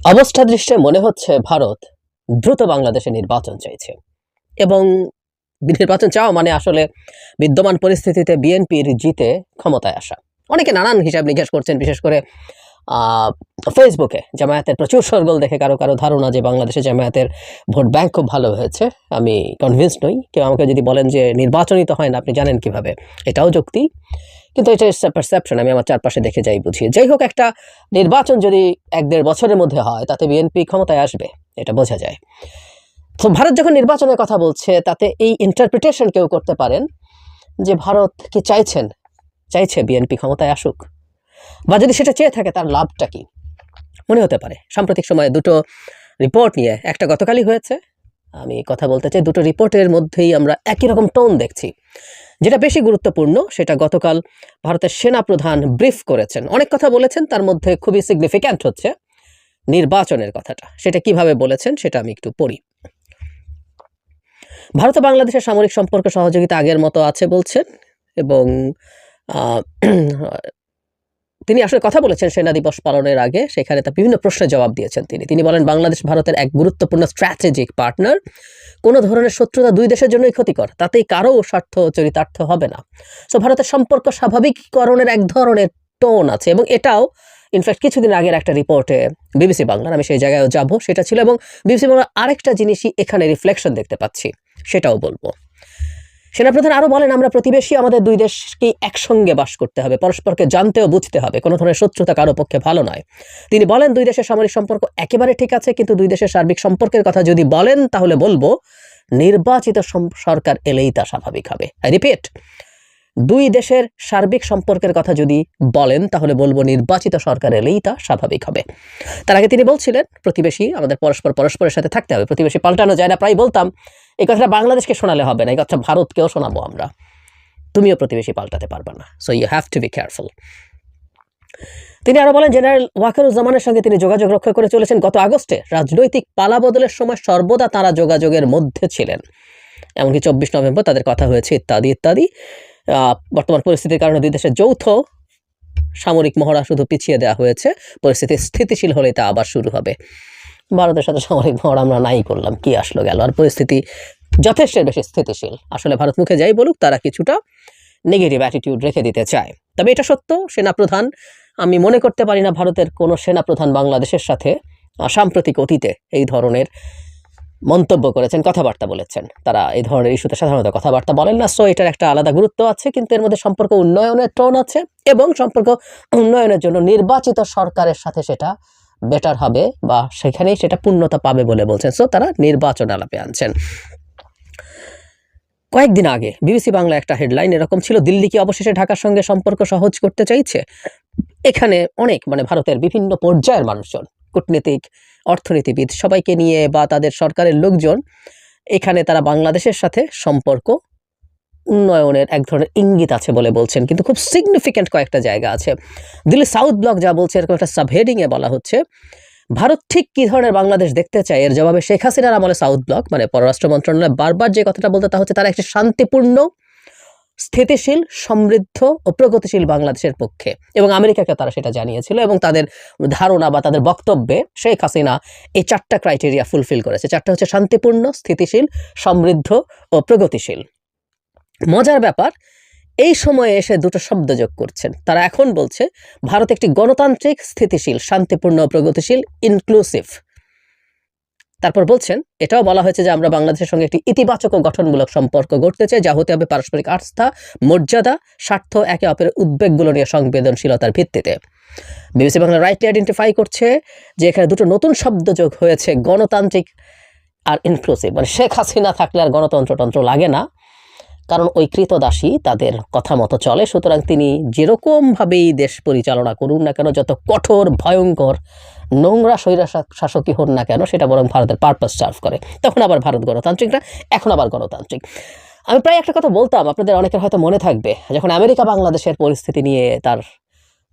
অবস্থা দৃষ্টে মনে হচ্ছে ভারত দ্রুত বাংলাদেশে নির্বাচন চাইছে। এবং নির্বাচন চাওয়া মানে আসলে বিদ্যমান পরিস্থিতিতে বিএনপির জিতে ক্ষমতায় আসা। অনেকে নানান হিসাব নিকাশ করছেন, বিশেষ করে ফেসবুকে জামায়াতের প্রচুর সরগোল দেখে কারও কারও ধারণা যে বাংলাদেশে জামায়াতের ভোট ব্যাংক খুব ভালো হয়েছে। আমি কনভিন্স নই। কেউ আমাকে যদি বলেন যে নির্বাচনই তো হয় না, আপনি জানেন কীভাবে? এটাও যুক্তি। কিন্তু এটা পারসেপশন আমি আমার চারপাশে দেখে যাই বুঝি। যাই হোক, একটা নির্বাচন যদি এক দেড় বছরের মধ্যে হয়, তাতে বিএনপি ক্ষমতায় আসবে, এটা বোঝা যায়। তো ভারত যখন নির্বাচনের কথা বলছে, তাতে এই ইন্টারপ্রিটেশন কেউ করতে পারেন যে ভারত কি চাইছেন? চাইছে বিএনপি ক্ষমতায় আসুক। বা যদি সেটা চেয়ে থাকে, তার লাভটা কি? মনে হতে পারে। সাম্প্রতিক সময়ে দুটো রিপোর্ট নিয়ে, একটা গতকালই হয়েছে আমি কথা বলতে চাই, দুটো রিপোর্টের মধ্যেই আমরা একই রকম টোন দেখছি। যেটা বেশি গুরুত্বপূর্ণ, সেটা গতকাল ভারতের সেনাপ্রধান ব্রিফ করেছেন। অনেক কথা বলেছেন, তার মধ্যে খুবই সিগনিফিক্যান্ট হচ্ছে নির্বাচনের কথাটা। সেটা কীভাবে বলেছেন, সেটা আমি একটু পড়ি। ভারত বাংলাদেশের সামরিক সম্পর্ক সহযোগিতা আগের মতো আছে বলছেন, এবং তিনি আসলে কথা বলেছেন সেনা দিবস পালনের আগে, সেখানে তার বিভিন্ন প্রশ্নের জবাব দিয়েছেন তিনি। তিনি বলেন, বাংলাদেশ ভারতের এক গুরুত্বপূর্ণ স্ট্র্যাটেজিক পার্টনার কোনো ধরনের শত্রুতা দুই দেশের জন্যই ক্ষতিকর, তাতেই কারও স্বার্থ চরিতার্থ হবে না। সো ভারতের সম্পর্ক স্বাভাবিকীকরণের এক ধরনের টোন আছে এবং এটাও ইনফ্যাক্ট কিছুদিন আগের একটা রিপোর্টে বিবিসি বাংলার, আমি সেই জায়গায়ও যাব, সেটা ছিল এবং বিবিসি বাংলার আরেকটা জিনিসই এখানে রিফ্লেকশন দেখতে পাচ্ছি, সেটাও বলব। সেনাপ্রধান আরও বলেন, আমরা প্রতিবেশী, আমাদের দুই দেশকে একসঙ্গে বাস করতে হবে। পরস্পরকে জানতে ও বুঝতে হবে। কোনো ধরনের শত্রুতা কারও পক্ষে ভালো নয়। তিনি বলেন, দুই দেশের সামরিক সম্পর্ক একেবারে ঠিক আছে, কিন্তু দুই দেশের সার্বিক সম্পর্কের কথা যদি বলেন, তাহলে বলব, নির্বাচিত সরকার এলেই তা স্বাভাবিক হবে। আই রিপিট দুই দেশের সার্বিক সম্পর্কের কথা যদি বলেন, তাহলে বলব নির্বাচিত সরকার এলেই তা স্বাভাবিক হবে। তার আগে তিনি বলছিলেন, প্রতিবেশী, আমাদের পরস্পর পরস্পরের সাথে থাকতে হবে, প্রতিবেশী পাল্টানো যায় না প্রায় বলতাম, এই কথাটা বাংলাদেশকে শোনালে হবে না, এই কথাটা ভারতকেও শোনাবো আমরা। তুমিও প্রতিবেশী পাল্টাতে পারবে না so you have to be careful তিনি আরও বলেন, জেনারেল ওয়াকারুজ্জামানের সঙ্গে তিনি যোগাযোগ রক্ষা করে চলেছেন গত আগস্টে। রাজনৈতিক পালাবদলের সময় সর্বদা তারা যোগাযোগের মধ্যে ছিলেন। এমনকি চব্বিশ নভেম্বর তাদের কথা হয়েছে ইত্যাদি ইত্যাদি। বর্তমান পরিস্থিতির কারণে দুই দেশের যৌথ সামরিক মহড়া শুধু পিছিয়ে দেওয়া হয়েছে। পরিস্থিতি স্থিতিশীল হলে তা আবার শুরু হবে। ভারতের সাথে সামরিক মহড়া আমরা নাই করলাম, কি আসলো গেল? আর পরিস্থিতি যথেষ্ট বেশি স্থিতিশীল। আসলে ভারত মুখে যাই বলুক, তারা কিছুটা নেগেটিভ অ্যাটিটিউড রেখে দিতে চায়। তবে এটা সত্য, সেনাপ্রধান, আমি মনে করতে পারি না ভারতের কোনো সেনাপ্রধান বাংলাদেশের সাথে সাম্প্রতিক অতীতে এই ধরনের মন্তব্য করেছেন, কথাবার্তা বলেছেন। তারা এই ধরনের ইস্যুতে সাধারণত কথাবার্তা বলেন না সো এটার একটা আলাদা গুরুত্ব আছে, কিন্তু এর মধ্যে সম্পর্ক উন্নয়নের টোন আছে এবং সম্পর্ক উন্নয়নের জন্য নির্বাচিত সরকারের সাথে সেটা বেটার হবে বা সেখানেই সেটা পূর্ণতা পাবে বলে বলছেন সো তারা নির্বাচন আলাপে আনছেন। কয়েকদিন আগে বিবিসি বাংলা একটা হেডলাইন এরকম ছিল, দিল্লি কি অবশেষে ঢাকার সঙ্গে সম্পর্ক সহজ করতে চাইছে? এখানে অনেক মানে ভারতের বিভিন্ন পর্যায়ের মানুষজন কূটনীতিক, অর্থনীতিবিদ সবাইকে নিয়ে বা তাদের সরকারের লোকজন এখানে তারা বাংলাদেশের সাথে সম্পর্ক উন্নয়নের এক ধরনের ইঙ্গিত আছে বলে বলছেন। কিন্তু খুব সিগনিফিক্যান্ট কয়েকটা জায়গা আছে। দিল্লি সাউথ ব্লক যা বলছে, এরকম একটা সাবহেডিংয়ে বলা হচ্ছে, ভারত ঠিক কী ধরনের বাংলাদেশ দেখতে চায়? এর জবাবে শেখ হাসিনার আমলে সাউথ ব্লক মানে পররাষ্ট্র মন্ত্রণালয় বারবার যে কথাটা বলতে, তা হচ্ছে তারা একটি শান্তিপূর্ণ স্থিতিশীল, সমৃদ্ধ ও প্রগতিশীল বাংলাদেশের পক্ষে। এবং আমেরিকাকে তারা সেটা জানিয়েছিল এবং তাদের ধারণা বা তাদের বক্তব্যে শেখ হাসিনা এই চারটা ক্রাইটেরিয়া ফুলফিল করেছে। চারটা হচ্ছে শান্তিপূর্ণ, স্থিতিশীল, সমৃদ্ধ ও প্রগতিশীল। মজার ব্যাপার, এই সময়ে এসে দুটো শব্দ যোগ করছেন। তারা এখন বলছে, ভারত একটি গণতান্ত্রিক, স্থিতিশীল, শান্তিপূর্ণ প্রগতিশীল ইনক্লুসিভ তারপর বলছেন, এটাও বলা হয়েছে যে আমরা বাংলাদেশের সঙ্গে একটি ইতিবাচক ও গঠনমূলক সম্পর্ক গড়তে চাই, যা হতে হবে পারস্পরিক আস্থা, মর্যাদা, স্বার্থ, একে অপরের উদ্বেগগুলো নিয়ে সংবেদনশীলতার ভিত্তিতে। বিবিসি বাংলা রাইটলি আইডেন্টিফাই করছে যে এখানে দুটো নতুন শব্দ যোগ হয়েছে, গণতান্ত্রিক আর ইনক্লুসিভ মানে শেখ হাসিনা থাকলে আর গণতন্ত্রতন্ত্র লাগে না। কারণ ওই কৃতদাসী তাদের কথা মতো চলে। সুতরাং তিনি যেরকমভাবেই দেশ পরিচালনা করুন না কেন, যত কঠোর, ভয়ঙ্কর, নোংরা স্বৈরা শাসকই হন না কেন, সেটা বরং ভারতের পারপাস সার্ভ করে। তখন আবার ভারত গণতান্ত্রিক না এখন আবার গণতান্ত্রিক। আমি প্রায় একটা কথা বলতাম, আপনাদের অনেকের হয়তো মনে থাকবে, যখন আমেরিকা বাংলাদেশের পরিস্থিতি নিয়ে তার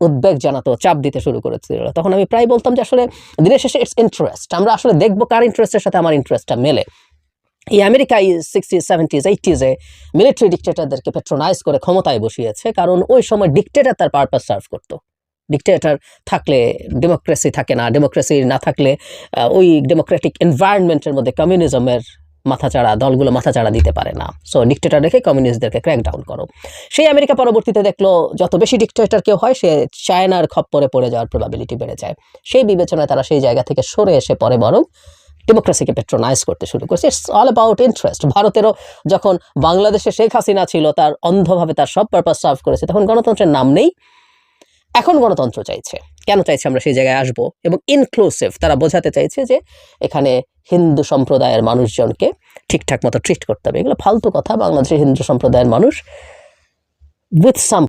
উদ্বেগ জানাতো, চাপ দিতে শুরু করেছিল, তখন আমি প্রায় বলতাম যে আসলে দিনের শেষে ইটস ইন্টারেস্ট আমরা আসলে দেখব কার ইন্টারেস্টের সাথে আমার ইন্টারেস্টটা মেলে। এই আমেরিকা সিক্সটিজ সেভেন্টিজ এইটিজে মিলিটারি ডিক্টেটারদেরকে পেট্রোনাইজ করে ক্ষমতায় বসিয়েছে, কারণ ওই সময় ডিক্টেটার তার পারপাস সার্ভ করতো। ডিক্টেটর থাকলে ডেমোক্রেসি থাকে না ডেমোক্রেসি না থাকলে ওই ডেমোক্রেটিক এনভায়রনমেন্টের মধ্যে কমিউনিজমের মাথাচাড়া, দলগুলো মাথাচাড়া দিতে পারে না। সো ডিক্টেটর রেখে কমিউনিস্টদেরকে ক্র্যাক ডাউন করো। সেই আমেরিকা পরবর্তীতে দেখল, যত বেশি ডিক্টেটর কেউ হয়, সে চায়নার খপ্পরে পড়ে যাওয়ার প্রবাবিলিটি বেড়ে যায়। সেই বিবেচনায় তারা সেই জায়গা থেকে সরে এসে পরে বরং ডেমোক্রেসিকে পেট্রোনাইজ করতে শুরু করেছে। ইটস অল অ্যাবাউট ইন্টারেস্ট ভারতেরও যখন বাংলাদেশে শেখ হাসিনা ছিল, তার অন্ধভাবে তার সব পারপাস সার্ভ করেছে, তখন গণতন্ত্রের নাম নেই। এখন গণতন্ত্র চাইছে। কেন চাইছে আমরা সেই জায়গায় আসব? এবং ইনক্লুসিভ তারা বোঝাতে চাইছে যে এখানে হিন্দু সম্প্রদায়ের মানুষজনকে ঠিকঠাক মতো ট্রিট করতে হবে। এগুলো ফালতু কথা। বাংলাদেশের হিন্দু সম্প্রদায়ের মানুষ উইথ সাম